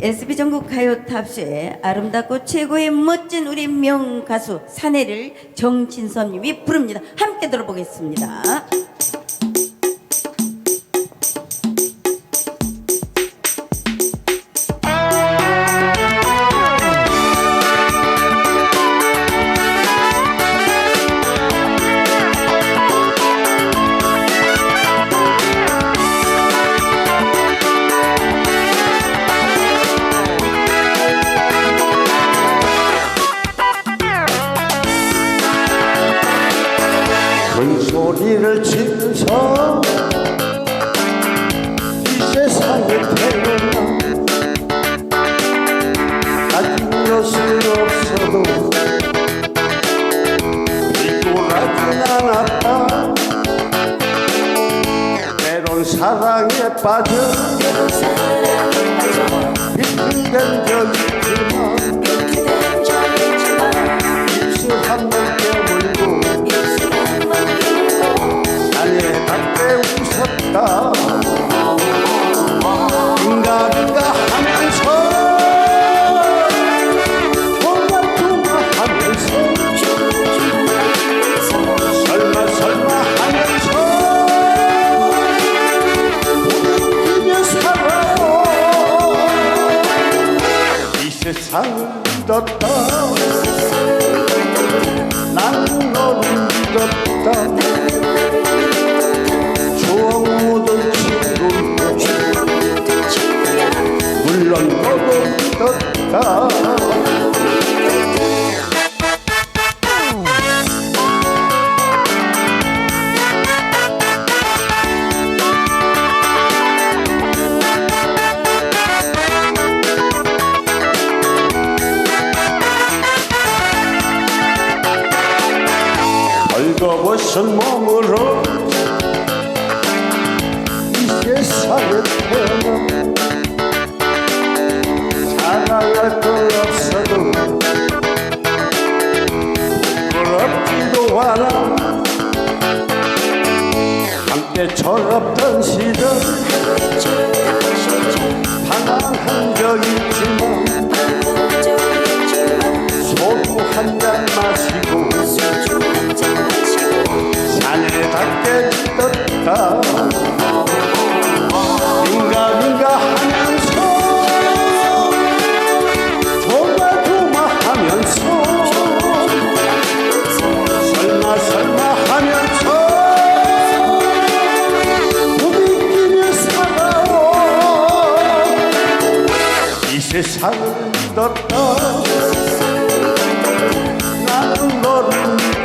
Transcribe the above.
SB 전국 가요 탑쇼에 아름답고 최고의 멋진 우리 명 가수 사내를 정진섭님이 부릅니다. 함께 들어보겠습니다. 큰 소리를 치면서 이 세상에 태어나 가진 것은 없어도 비꼬라진 않았다. 때론 사랑에 빠져 적 있지만 이 세상을 벌거벗은 몸으로 이 세상에 태어나 자랑할 것 없어도 부끄럽지도 않아. 함께 철없던 시절 반항한 적있 세상을 믿었다 나는 너를